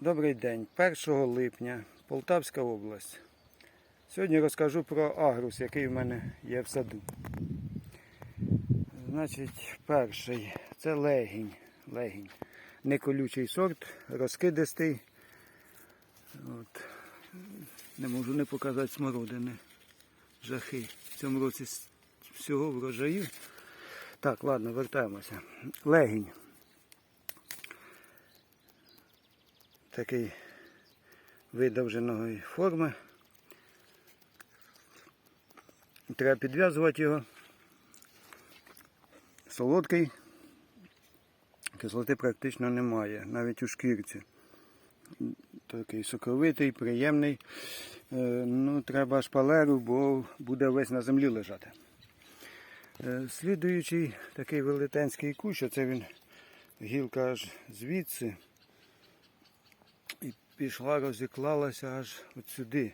Добрий день, 1 липня, Полтавська область. Сьогодні розкажу про агрус, який в мене є в саду. Значить, перший це легінь. легінь. Неколючий сорт, розкидистий. От. Не можу не показати смородини. Жахи. В цьому році всього врожаю. Так, ладно, вертаємося. Легінь. Такий видовженої форми. Треба підв'язувати його. Солодкий. Кислоти практично немає, навіть у шкірці. Такий соковитий, приємний. Е, Ну, треба шпалеру, бо буде весь на землі лежати. Е, Слідуючий такий велетенський кущ, це він гілка аж звідси і пішла, розіклалася аж от сюди.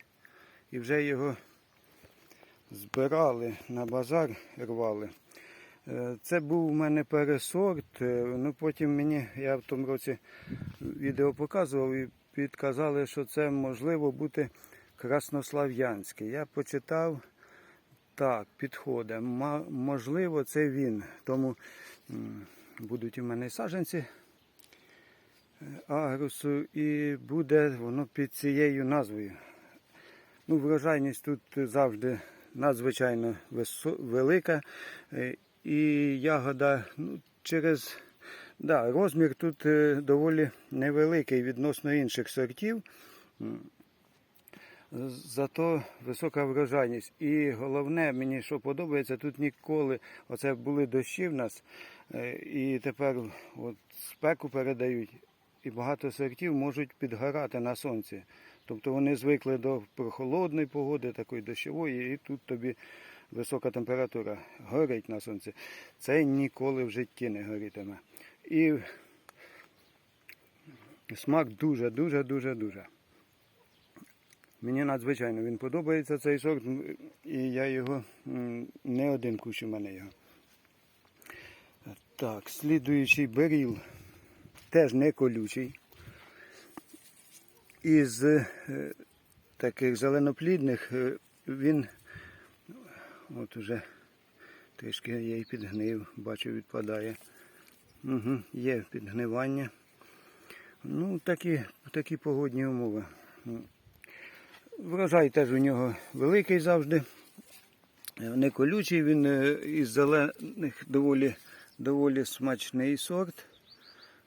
І вже його збирали на базар, рвали. Е, Це був у мене пересорт. е, Ну потім мені, я в тому році відео показував і підказали, що це можливо бути краснослав'янський. Я почитав, так, підходить. Можливо, це він. Тому будуть у мене і саджанці е, агрусу, і буде воно під цією назвою. Ну, врожайність тут завжди надзвичайно велика. е, І ягода ну, через да, розмір тут е, доволі невеликий відносно інших сортів. Зато висока врожайність. І головне, мені що подобається, тут ніколи, оце були дощі в нас, е, і тепер от спеку передають, і багато сортів можуть підгорати на сонці. Тобто вони звикли до прохолодної погоди, такої дощової, і тут тобі висока температура горить на сонці. Це ніколи в житті не горітиме. І смак дуже, дуже, дуже, дуже. Мені надзвичайно він подобається цей сорт, і я його не один кущ мене його. Так, слідуючий беріл теж не колючий. Із е, таких зеленоплідних е, він от уже трішки я і підгнив, бачу, відпадає. Угу, є підгнивання. Ну, такі, такі погодні умови. Врожай теж у нього великий завжди. Е, Не колючий, він із зелених доволі, доволі смачний сорт.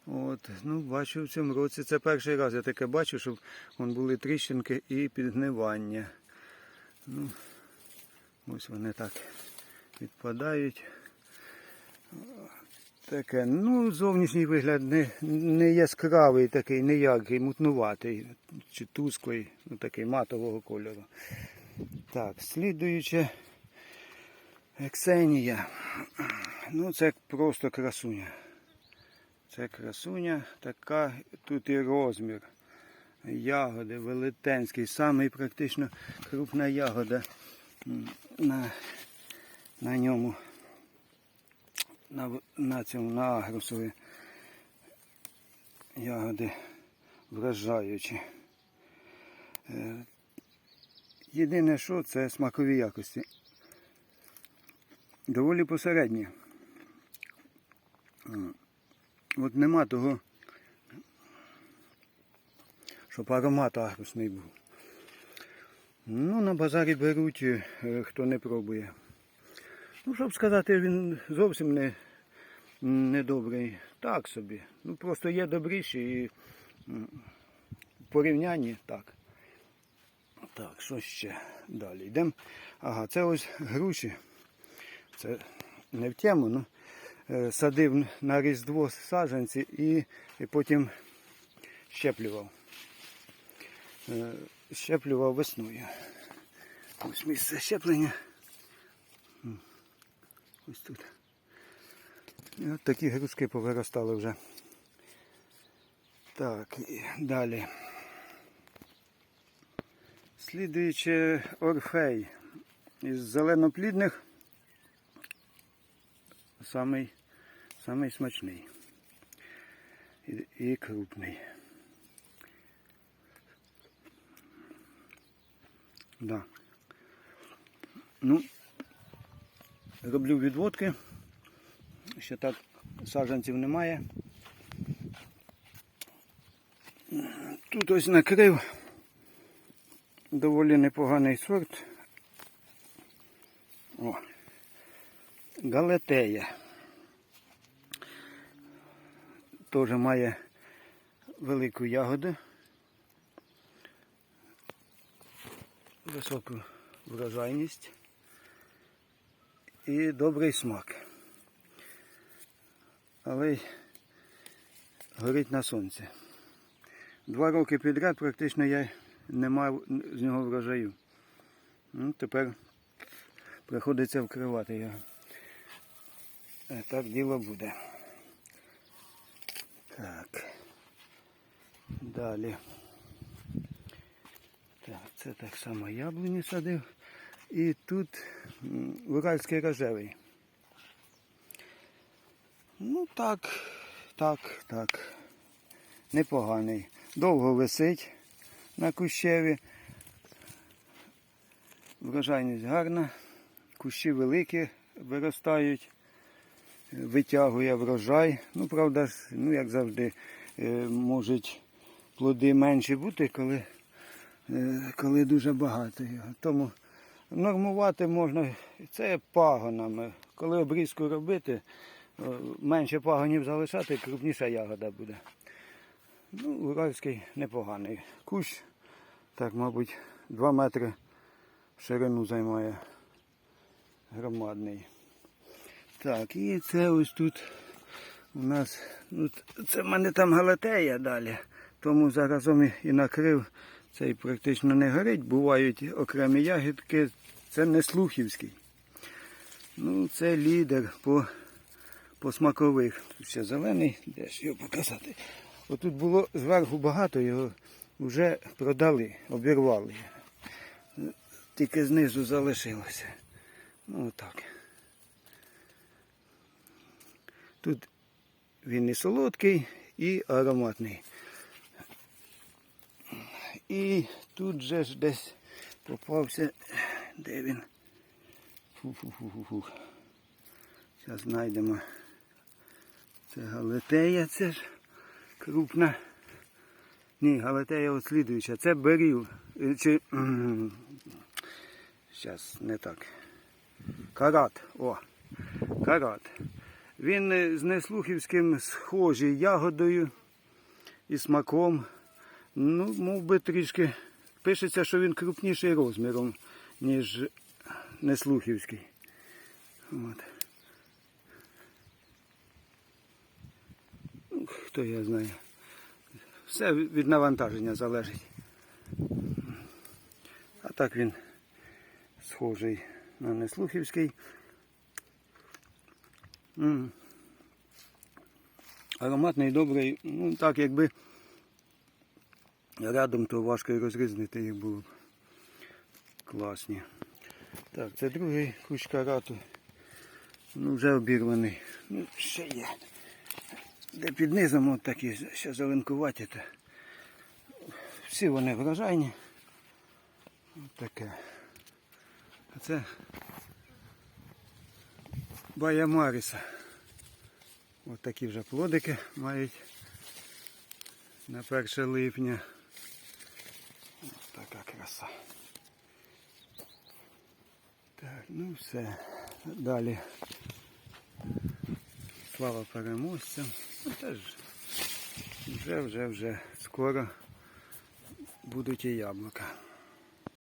От, ну, бачу в цьому році. Це перший раз я таке бачу, щоб вон були тріщинки і підгнивання. Ну, ось вони так відпадають. Таке, ну, зовнішній вигляд не, не яскравий такий, не яркий, мутнуватий, чи тусклий, ну такий матового кольору. Так, слідуюче Ексенія. Ну, це просто красуня. Це красуня, така, тут і розмір. Ягоди велетенський, самий практично крупна ягода на, на ньому на, на цьому на агрусові ягоди вражаючі. Е, Єдине, що це смакові якості. Доволі посередні. От нема того, щоб аромат агрусний був. Ну, на базарі беруть, е, хто не пробує. Ну, щоб сказати, він зовсім не, не добрий. Так собі. Ну просто є добріші і в порівнянні так. Так, що ще далі? Йдемо. Ага, це ось груші. Це не в тему, ну садив на різдво саджанці і, потім щеплював. Е, Щеплював весною. Ось місце щеплення. Ось тут. І от такі грушки повиростали вже. Так, і далі. Слідуючи орфей із зеленоплідних самий, самий смачний і, і крупний. Да. Ну, роблю відводки, ще так саджанців немає. Тут ось накрив доволі непоганий сорт. О галетея. Теж має велику ягоду. Високу врожайність і добрий смак. Але й горить на сонці. Два роки підряд практично я не мав з нього врожаю. Ну, тепер приходиться вкривати його. Е, Так діло буде. Так. Далі. Так, це так само яблуні садив. І тут уральський рожевий. Ну так, так, так. Непоганий. Довго висить на кущеві. Врожайність гарна. Кущі великі виростають. Витягує врожай. Ну, правда ну як завжди, е, можуть плоди менші бути, коли, е, коли дуже багато його. Тому нормувати можна це пагонами. Коли обрізку робити, е, менше пагонів залишати, крупніша ягода буде. Ну, уральський непоганий. Кущ, так, мабуть, 2 метри ширину займає громадний. Так, і це ось тут у нас, ну, це в мене там галатея далі, тому заразом і- накрив. Цей практично не горить, бувають окремі ягідки, це не слухівський. Ну, це лідер по, по смакових. Тут ще зелений, де ж його показати. Отут було зверху багато, його вже продали, обірвали. Тільки знизу залишилося. Ну отак. Тут він і солодкий, і ароматний. І тут же ж десь попався, де він? Фу-фу-фу-фу-фу. Зараз знайдемо. Це галетея, це ж крупна. Ні, галетея от слідуюча. Це беріл. Е, Чи... Зараз не так. Карат. О, карат. Він е, з неслухівським схожий ягодою і смаком. Ну, мов би трішки. Пишеться, що він крупніший розміром, ніж неслухівський. От. Ну, хто я знає. Все від навантаження залежить. А так він схожий на неслухівський. Ароматний, добрий, ну так якби рядом, то важко і розрізнити їх було б. Класні. Так, це другий кущ карату. Ну, вже обірваний. Ну, ще є. Де під низом от такі, ще зеленкуваті. Всі вони врожайні. От таке. А це Бая Маріса. Ось такі вже плодики мають на 1 липня. Ось така краса. Так, ну все. Далі. Слава переможцям. Ну, теж вже, вже, вже скоро будуть і яблука.